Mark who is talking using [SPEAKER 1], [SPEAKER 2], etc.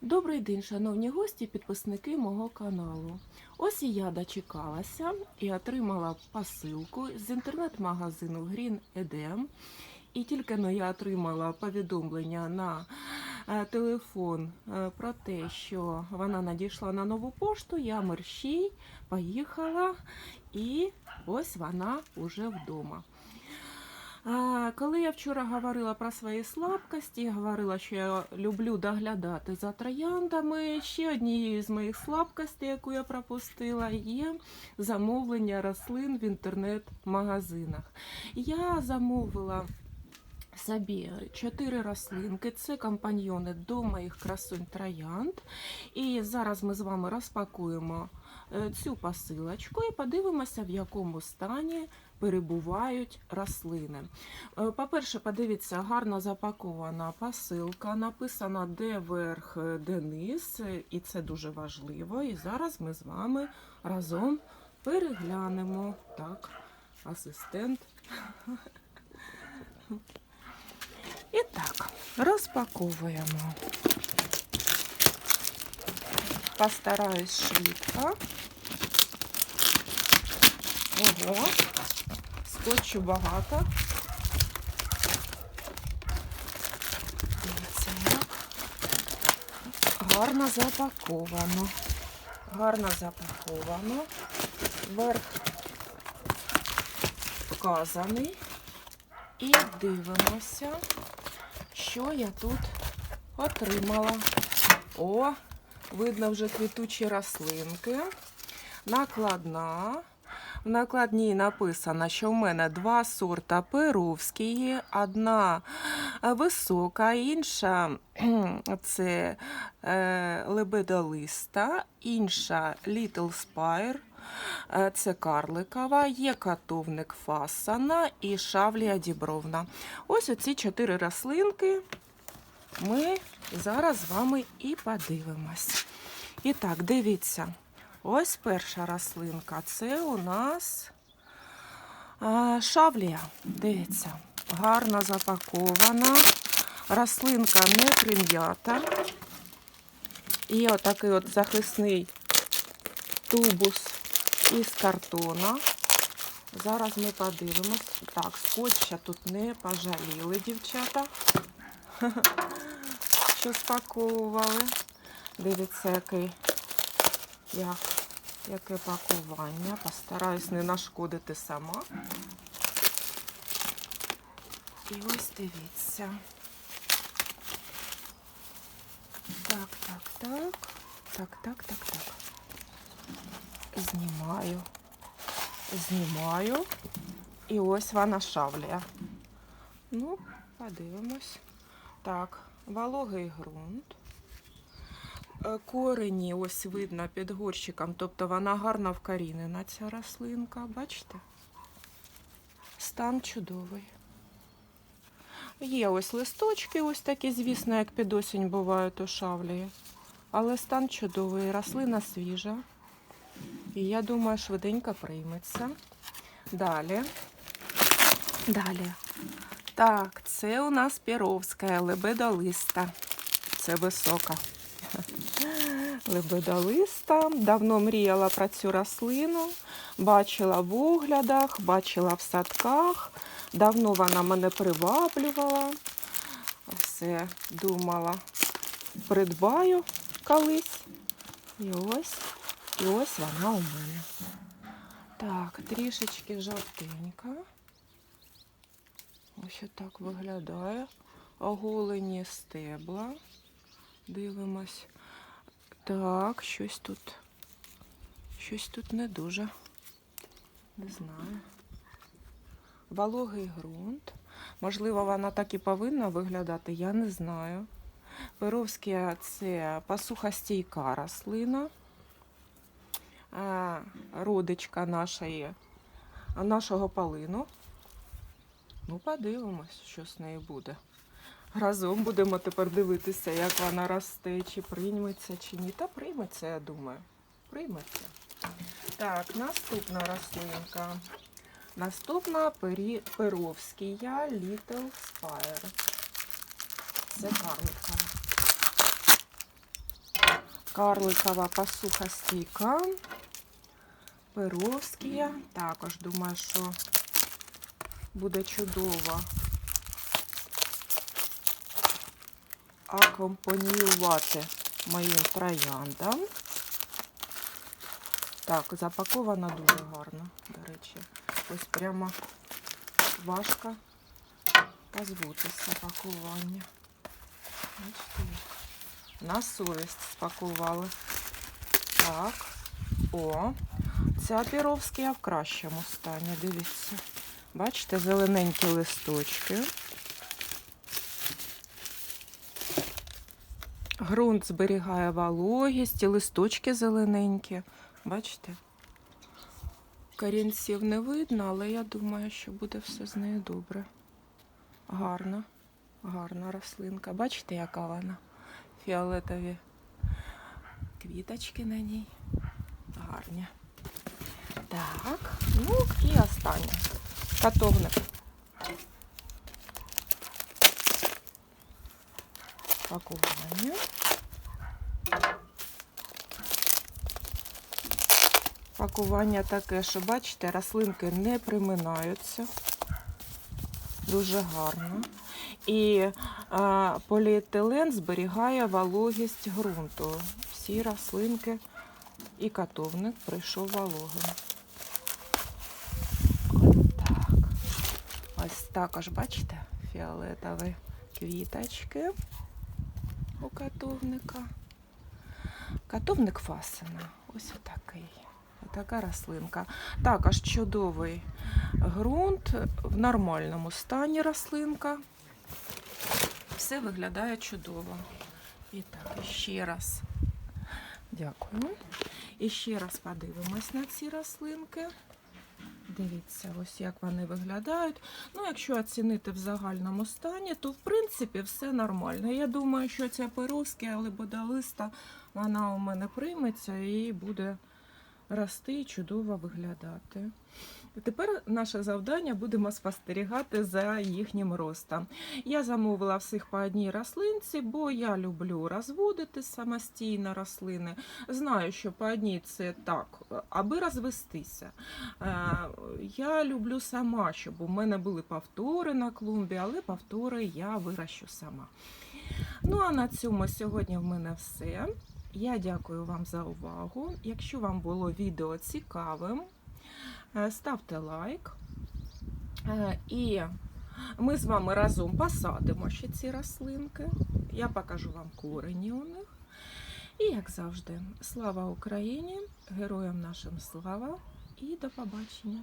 [SPEAKER 1] Добрий день, шановні гості, підписники мого каналу. Ось і я дочекалася і отримала посилку з інтернет-магазину Green Edem. І тільки но я отримала повідомлення на е, телефон е, про те, що вона надійшла на нову пошту. Я мерщій поїхала, і ось вона уже вдома. Коли я вчора говорила про свої слабкості, говорила, що я люблю доглядати за трояндами, ще однією з моїх слабкостей, яку я пропустила, є замовлення рослин в інтернет-магазинах. Я замовила собі чотири рослинки. Це компаньйони до моїх красунь троянд. І зараз ми з вами розпакуємо е, цю посилочку і подивимося, в якому стані перебувають рослини. Е, По-перше, подивіться, гарно запакована посилка, написано де верх, е, де низ, і це дуже важливо. І зараз ми з вами разом переглянемо. Так, асистент. І так, розпаковуємо. Постараюсь швидко. Ого, скотчу багато. Дивіться, як гарно запаковано. Гарно запаковано. Верх вказаний. І дивимося, що я тут отримала. О, видно вже квітучі рослинки. Накладна. В накладній написано, що в мене два сорта перовські, одна висока, інша це е, лебедолиста, інша Little Spire. Е, Це карликова, є катовник фасана і шавлія дібровна. Ось оці чотири рослинки ми зараз з вами і подивимось. І так, дивіться, ось перша рослинка. Це у нас е, шавлія. Дивіться, гарно запакована. Рослинка не прим'ята. І отакий от захисний тубус із картона. Зараз ми подивимось. Так, скотча тут не пожаліли дівчата, що спаковували. Дивіться, який, як, яке пакування. Постараюсь не нашкодити сама. І ось дивіться. Так, так, так. Так, так, так, так. Знімаю. Знімаю. І ось вона шавлія. Ну, подивимось. Так, вологий ґрунт. Е, Корені ось видно під горщиком, тобто вона гарно вкорінена, ця рослинка, бачите? Стан чудовий. Є ось листочки, ось такі, звісно, як під осінь бувають у шавлії. Але стан чудовий, рослина свіжа. І я думаю, швиденько прийметься. Далі. Далі. Так, це у нас піровська лебедолиста. Це висока. Лебедолиста. Давно мріяла про цю рослину. Бачила в оглядах, бачила в садках. Давно вона мене приваблювала. Все думала, придбаю колись. І ось, і ось вона у мене. Так, трішечки жовтенька. Ось так виглядає. Оголені стебла. Дивимось. Так, щось тут. Щось тут не дуже. Не знаю. Вологий ґрунт. Можливо, вона так і повинна виглядати, я не знаю. Перовська це посухостійка рослина, родичка нашої, нашого полину. Ну, подивимось, що з нею буде. Разом будемо тепер дивитися, як вона росте, чи прийметься, чи ні. Та прийметься, я думаю. Прийметься. Так, наступна рослинка. Наступна пері... Перовськія Little Spire. Це карлика. Карликова посуха стійка. Перовські. Також думаю, що буде чудово акомпаніювати моїм трояндам. Так, запакована дуже гарно, до речі. Ось прямо важко позбутися пакування. На совість спакували. Так. О, ця піровська в кращому стані, дивіться. Бачите, зелененькі листочки. Грунт зберігає вологість, і листочки зелененькі. Бачите? Корінців не видно, але я думаю, що буде все з нею добре. Гарна, гарна рослинка. Бачите, яка вона? Фіолетові квіточки на ній. Гарні. Так, ну і останнє. Катовник. Пакування. Пакування таке, що бачите, рослинки не приминаються. Дуже гарно. І а, поліетилен зберігає вологість ґрунту. Всі рослинки і катовник прийшов вологим. Так. Ось також, бачите, фіолетові квіточки у катовника. Катовник фасина. Ось отакий. Така рослинка. Також чудовий ґрунт в нормальному стані рослинка. Все виглядає чудово. І так, ще раз дякую. І ще раз подивимось на ці рослинки. Дивіться, ось як вони виглядають. Ну, якщо оцінити в загальному стані, то в принципі все нормально. Я думаю, що ця перовська бодалиста, вона у мене прийметься і буде рости і чудово виглядати. Тепер наше завдання будемо спостерігати за їхнім ростом. Я замовила всіх по одній рослинці, бо я люблю розводити самостійно рослини. Знаю, що по одній це так, аби розвестися. Е, Я люблю сама, щоб у мене були повтори на клумбі, але повтори я вирощу сама. Ну а на цьому сьогодні в мене все. Я дякую вам за увагу. Якщо вам було відео цікавим, е, ставте лайк. Е, І ми з вами разом посадимо ще ці рослинки. Я покажу вам корені у них. І, як завжди, слава Україні! Героям нашим слава і до побачення!